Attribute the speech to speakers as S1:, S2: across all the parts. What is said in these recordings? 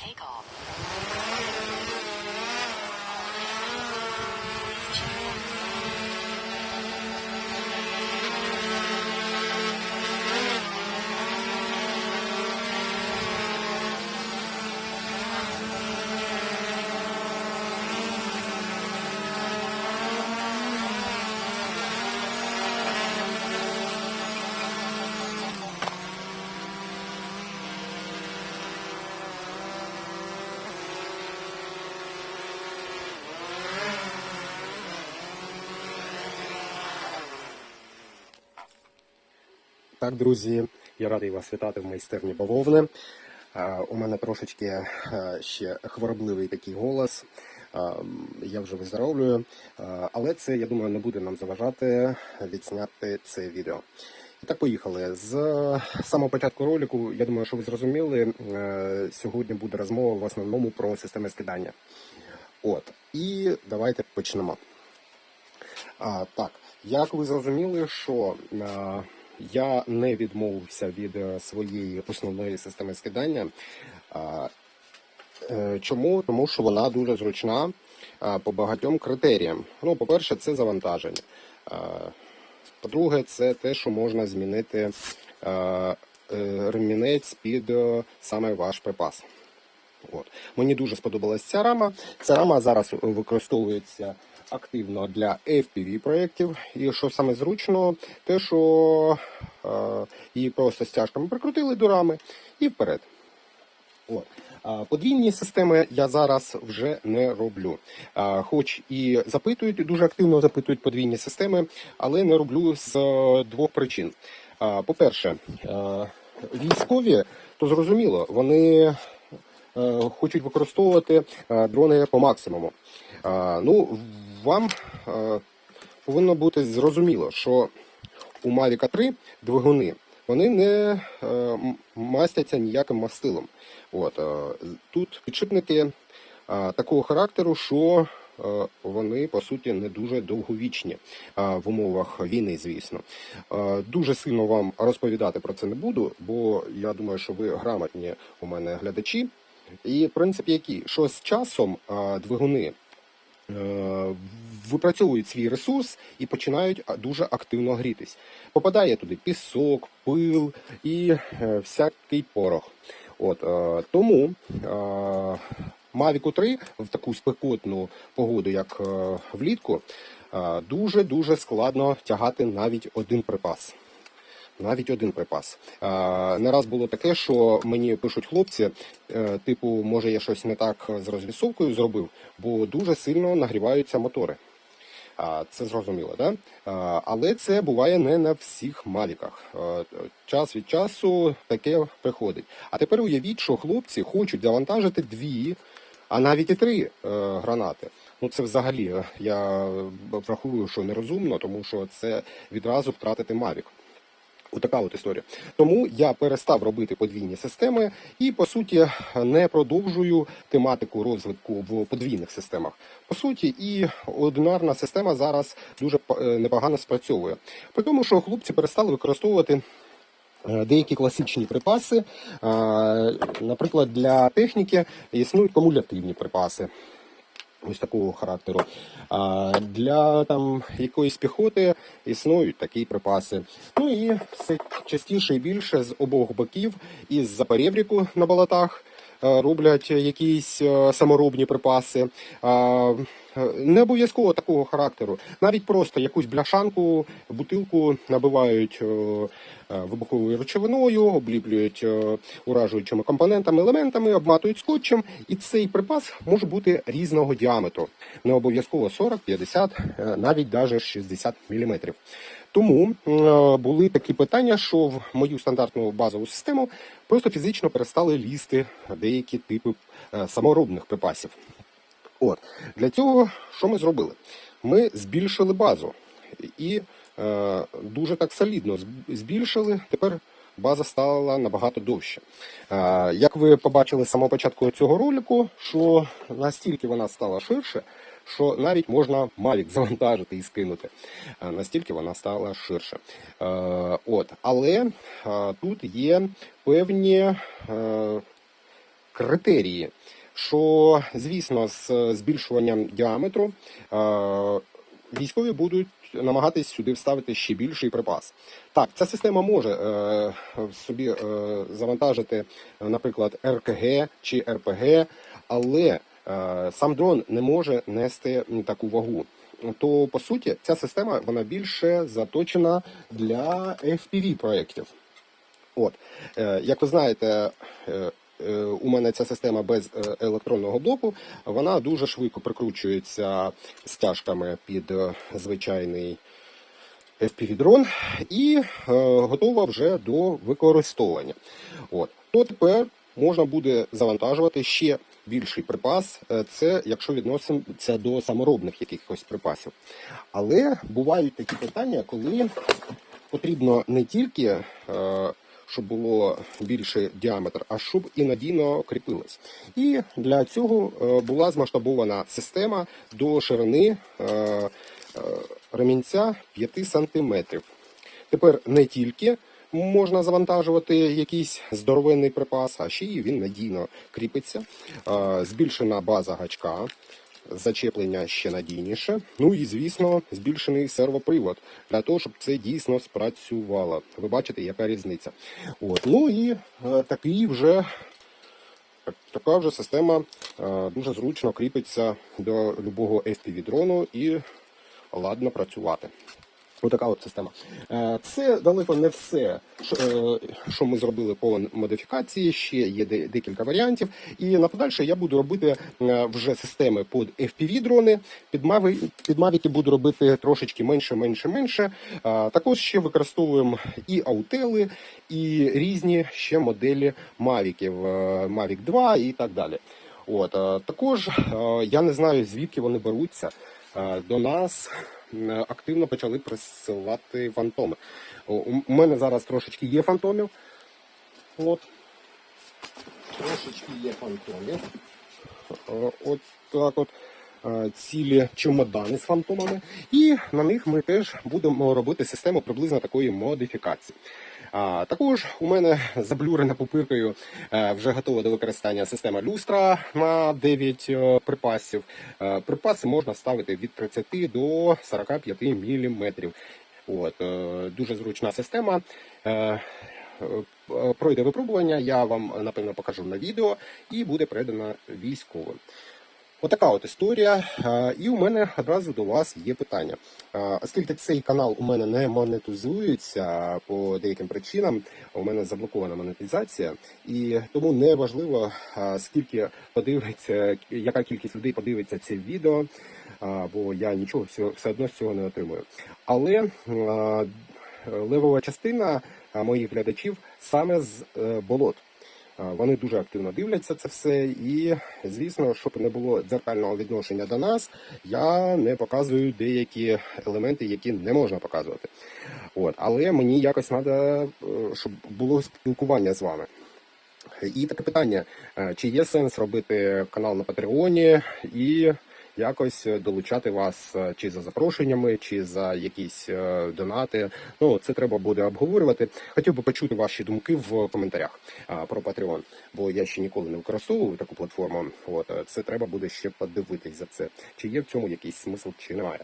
S1: Takeoff.
S2: Так, друзі, я радий вас вітати в майстерні бавовни. Е, У мене трошечки е, ще хворобливий такий голос. Е, Я вже виздоровлюю, Е, але це, я думаю, не буде нам заважати відзняти це відео. І так, поїхали. З самого початку ролику, я думаю, що ви зрозуміли, е, сьогодні буде розмова в основному про системи скидання. От, і давайте почнемо. А, так, як ви зрозуміли, що а, я не відмовився від е, своєї основної системи скидання. Е, чому? Тому що вона дуже зручна по багатьом критеріям. Ну, по-перше, це завантаження. По-друге, це те, що можна змінити е, ремінець під е, саме ваш припас. От. Мені дуже сподобалась ця рама. Ця рама зараз використовується активно для FPV проєктів. І що саме зручно, те, що е, її просто стяжками прикрутили до рами і вперед. От. Подвійні системи я зараз вже не роблю. Хоч і запитують, дуже активно запитують подвійні системи, але не роблю з е, двох причин. По-перше, е, військові, то зрозуміло, вони е, хочуть використовувати дрони по максимуму. Ну, вам е, повинно бути зрозуміло, що у Mavic 3 двигуни вони не е, мастяться ніяким мастилом. От, е, тут підшипники такого характеру, що вони по суті не дуже довговічні в умовах війни, звісно. Дуже сильно вам розповідати про це не буду, бо я думаю, що ви грамотні у мене глядачі. І принцип який? Що з часом двигуни випрацьовують свій ресурс і починають дуже активно грітись. Попадає туди пісок, пил і е, всякий порох. От, е, тому е, Mavic 3 в таку спекотну погоду, як е, влітку, е, дуже-дуже складно тягати навіть один припас. Навіть один припас. А, не раз було таке, що мені пишуть хлопці, е, типу, може я щось не так з розвісовкою зробив, бо дуже сильно нагріваються мотори. А, це зрозуміло, да? А, але це буває не на всіх мавіках. А, час від часу таке приходить. А тепер уявіть, що хлопці хочуть завантажити дві, а навіть і три е, гранати. Ну це взагалі е, я врахую, що нерозумно, тому що це відразу втратити мавік. Отака от історія. Тому я перестав робити подвійні системи і, по суті, не продовжую тематику розвитку в подвійних системах. По суті, і одинарна система зараз дуже е, непогано спрацьовує. При тому, що хлопці перестали використовувати. е, Деякі класичні припаси, наприклад, для техніки існують кумулятивні припаси ось такого характеру. А для там якоїсь піхоти існують такі припаси. Ну і все частіше і більше з обох боків із Запорєвріку на болотах роблять якісь е, саморобні припаси. Е, Не обов'язково такого характеру. Навіть просто якусь бляшанку, бутилку набивають е, е, вибуховою речовиною, обліплюють е, уражуючими компонентами, елементами, обматують скотчем, і цей припас може бути різного діаметру. Не обов'язково 40, 50, е, навіть даже 60 мм. Тому е, були такі питання, що в мою стандартну базову систему просто фізично перестали лізти деякі типи е, саморобних припасів. От для цього що ми зробили? Ми збільшили базу і е, дуже так солідно збільшили. Тепер база стала набагато довше. Е, як ви побачили з самого початку цього ролику, що настільки вона стала ширше, що навіть можна Mavic завантажити і скинути. Е, Настільки вона стала ширше. Е, от, але е, тут є певні. Критерії, що, звісно, з збільшуванням діаметру військові будуть намагатись сюди вставити ще більший припас. Так, ця система може е, собі е, завантажити, наприклад, РКГ чи РПГ, але сам дрон не може нести таку вагу. То по суті, ця система вона більше заточена для FPV проєктів. От, е, як ви знаєте, е, е, у мене ця система без е, електронного блоку, вона дуже швидко прикручується стяжками під е, звичайний FPV-дрон і е, готова вже до використовування. От. То тепер можна буде завантажувати ще більший припас, е, це якщо відноситься до саморобних якихось припасів. Але бувають такі питання, коли потрібно не тільки, е, щоб було більший діаметр, а щоб і надійно кріпилось. І для цього е, була змасштабована система до ширини ремінця 5 сантиметрів. Тепер не тільки можна завантажувати якийсь здоровенний припас, а ще й він надійно кріпиться. Збільшена база гачка, зачеплення ще надійніше. Ну і звісно, збільшений сервопривод для того, щоб це дійсно спрацювало. Ви бачите, яка різниця. От. Ну і е, такий вже така вже система е, дуже зручно кріпиться до любого FPV-дрону і ладно працювати. Отака от система. Е, Це далеко не все, що, е, ми зробили по модифікації. Ще є декілька варіантів. І на подальше я буду робити е, вже системи під FPV-дрони. Під Mavic, буду робити трошечки менше, менше, менше. Також ще використовуємо і аутели, і різні ще моделі Мавіків, Mavic 2 і так далі. От також я не знаю звідки вони беруться. До нас активно почали присилати фантоми. У у мене зараз трошечки є фантомів. От. Трошечки є фантомів. Е, От так от. е, Цілі чемодани з фантомами, і на них ми теж будемо робити систему приблизно такої модифікації. А також у мене заблюрена пупиркою е, вже готова до використання система люстра на 9 е, припасів. Е, Припаси можна ставити від 30 до 45 мм. От, дуже зручна система. Пройде випробування, я вам напевно покажу на відео і буде передана військовим. Отака от історія. І у мене одразу до вас є питання. Оскільки цей канал у мене не монетизується по деяким причинам, у мене заблокована монетизація, і тому не важливо, скільки подивиться, яка кількість людей подивиться це відео, бо я нічого все, одно з цього не отримую. Але левова частина моїх глядачів саме з е, болот. Вони дуже активно дивляться це все, і звісно, щоб не було дзеркального відношення до нас, я не показую деякі елементи, які не можна показувати. От, але мені якось треба, щоб було спілкування з вами. І таке питання: е, чи є сенс робити канал на Патреоні і якось долучати вас е, чи за запрошеннями, чи за якісь е, донати? Ну це треба буде обговорювати. Хотів би почути ваші думки в коментарях про Patreon, бо я ще ніколи не використовував таку платформу. От е, це треба буде ще подивитись за це. Чи є в цьому якийсь смисл, чи немає.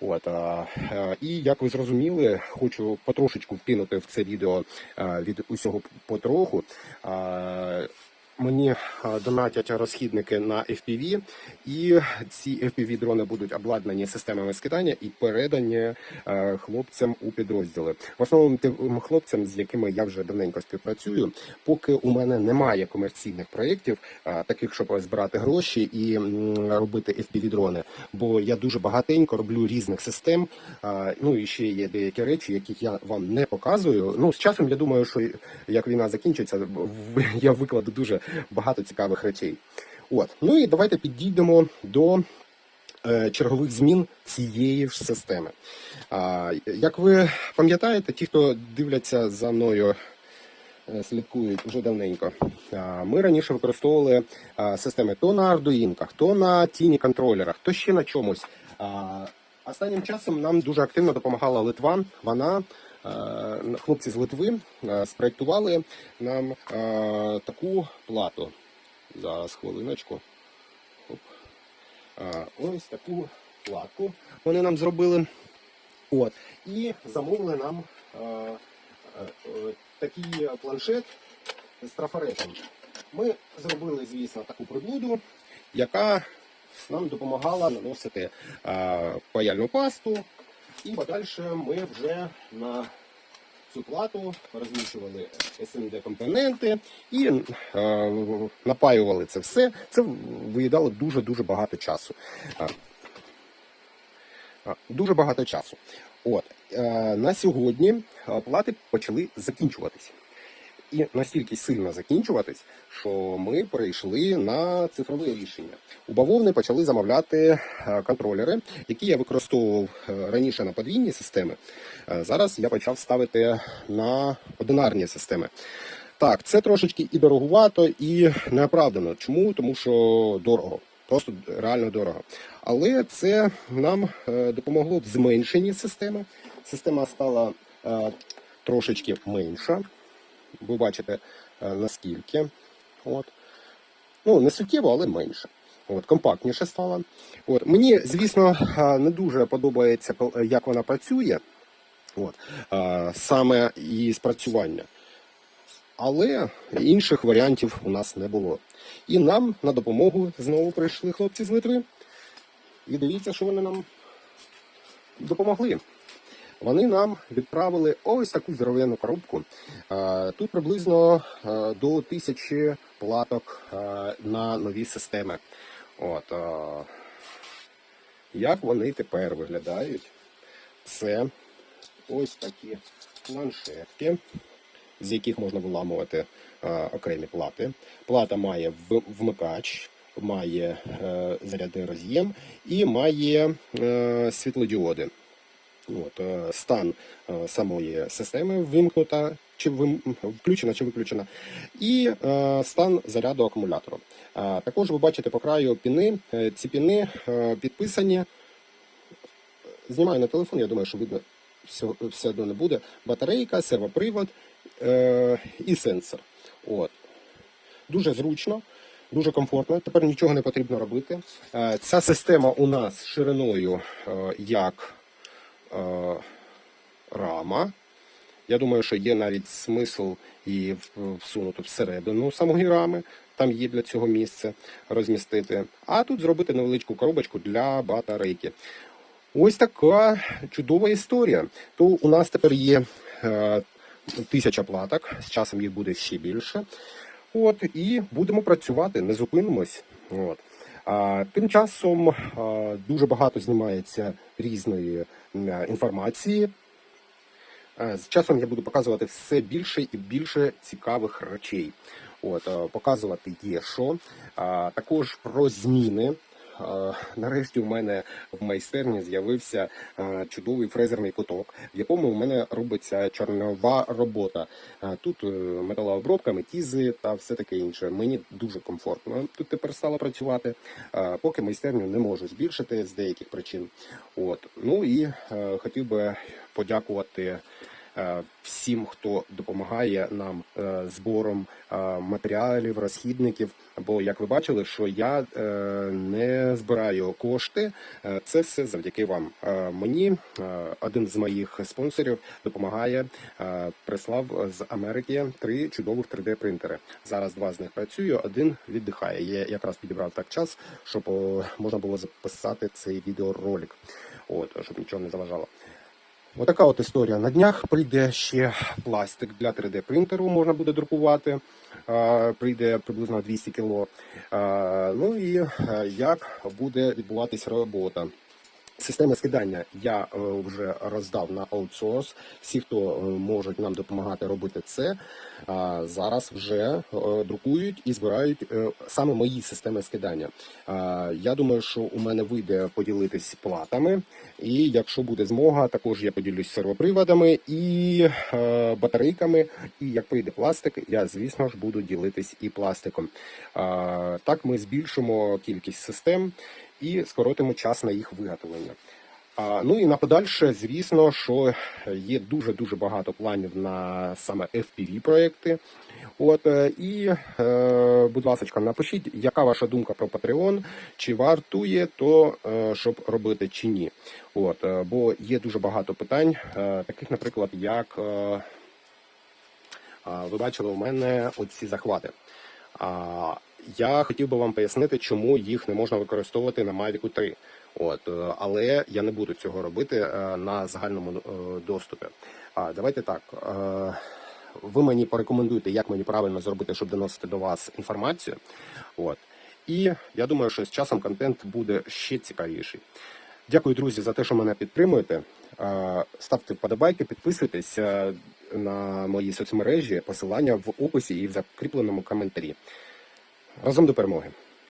S2: От а, е, і як ви зрозуміли, хочу потрошечку вкинути в це відео е, від усього потроху. А, Мені донатять розхідники на FPV, і ці FPV дрони будуть обладнані системами скидання і передані е, хлопцям у підрозділи. В основному тим хлопцям, з якими я вже давненько співпрацюю, поки у мене немає комерційних проєктів, е, таких, щоб збирати гроші і робити FPV дрони. Бо я дуже багатенько роблю різних систем. е, Ну і ще є деякі речі, яких я вам не показую. Ну з часом я думаю, що як війна закінчиться, я викладу дуже багато цікавих речей. От ну і давайте підійдемо до е, чергових змін цієї ж системи. Як ви пам'ятаєте, ті, хто дивляться за мною, е, слідкують вже давненько. Ми раніше використовували системи то на ардуїнках, то на тіні контролерах, то ще на чомусь. Останнім часом нам дуже активно допомагала Литва. Вона е, хлопці з Литви е, спроектували нам е, таку плату. Зараз хвилиночку. Ось таку платку вони нам зробили. От. І замовили нам такий планшет з трафаретом. Ми зробили, звісно, таку приблуду, яка нам допомагала наносити паяльну пасту. І подальше ми вже на цю плату розміщували SMD компоненти і е, напаювали це все. Це виїдало дуже-дуже багато часу. Дуже багато часу. От е, на сьогодні плати почали закінчуватися. І настільки сильно закінчуватись, що ми перейшли на цифрове рішення. У бавовни почали замовляти е, контролери, які я використовував е, раніше на подвійні системи. Е, Зараз я почав ставити на одинарні системи. Так, це трошечки і дороговато, і неоправдано. Чому? Тому що дорого. Просто реально дорого. Але це нам допомогло в зменшенні системи. Система стала трошечки менша. Ви бачите е, наскільки. От. Ну, не суттєво, але менше. От, компактніше стала. От. Мені, звісно, е, не дуже подобається, як вона працює. От. е, Саме її спрацювання. Але інших варіантів у нас не було. І нам на допомогу знову прийшли хлопці з Литви. І дивіться, що вони нам допомогли. Вони нам відправили ось таку здоровенну коробку. Тут приблизно до тисячі платок на нові системи. От, як вони тепер виглядають? Це ось такі планшетки, з яких можна виламувати окремі плати. Плата має вмикач, має е, зарядний роз'єм і має е, світлодіоди. От, е, стан е, самої системи вимкнута чи включена чи виключена, і е, стан заряду акумулятору. Е, Також ви бачите по краю піни. Ці піни підписані. Знімаю на телефон, я думаю, що видно все, все одно не буде. Батарейка, сервопривод е, і сенсор. От. Дуже зручно, дуже комфортно. Тепер нічого не потрібно робити. Ця система у нас шириною як е, рама. Я думаю, що є навіть смисл її всунути всередину самої рами. Там є для цього місце розмістити. А тут зробити невеличку коробочку для батарейки. Ось така чудова історія. То у нас тепер є е, тисяча платок, з часом їх буде ще більше. От, і будемо працювати, не зупинимось. От. Тим часом дуже багато знімається різної інформації. З часом я буду показувати все більше і більше цікавих речей. От, показувати є що. Також про зміни. Нарешті у мене в майстерні з'явився чудовий фрезерний куток, в якому у мене робиться чорнова робота. Тут е, металообробка, метізи та все таке інше. Мені дуже комфортно тут тепер стало працювати. Поки майстерню не можу збільшити з деяких причин. От. Ну і е, хотів би подякувати е, всім, хто допомагає нам збором матеріалів, розхідників. Бо, як ви бачили, що я не збираю кошти, Е, це все завдяки вам. Е, Мені е, один з моїх спонсорів допомагає, прислав з Америки три чудових 3D принтери. Зараз два з них працюю, один віддихає. Я якраз підібрав так час, щоб можна було записати цей відеоролик. От, щоб нічого не заважало. Отака от історія. На днях прийде ще пластик для 3D принтеру, можна буде друкувати. Прийде приблизно 200 кіло. Ну і е, як буде відбуватись робота. Системи скидання я е, вже роздав на аутсорс. Всі, хто е, можуть нам допомагати робити це, зараз вже е, друкують і збирають е, саме мої системи скидання. Я думаю, що у мене вийде поділитись платами, і якщо буде змога, також я поділюсь сервоприводами і е, батарейками. І як прийде пластик, я звісно ж буду ділитись і пластиком. Так ми збільшимо кількість систем і скоротимо час на їх виготовлення. Ну і на подальше, звісно, що є дуже дуже багато планів на саме FPV проекти. От е, і, е, будь ласка, напишіть, яка ваша думка про Patreon, чи вартує то, е, щоб робити чи ні. От, бо є дуже багато питань, таких, наприклад, як ви бачили у мене оці захвати. Я хотів би вам пояснити, чому їх не можна використовувати на Mavic 3. От, е, але я не буду цього робити е, на загальному е, доступі. А давайте так. Ви мені порекомендуєте, як мені правильно зробити, щоб доносити до вас інформацію. От. І я думаю, що з часом контент буде ще цікавіший. Дякую, друзі, за те, що мене підтримуєте. Ставте вподобайки, підписуйтесь на мої соцмережі, посилання в описі і в закріпленому коментарі. Разом до перемоги.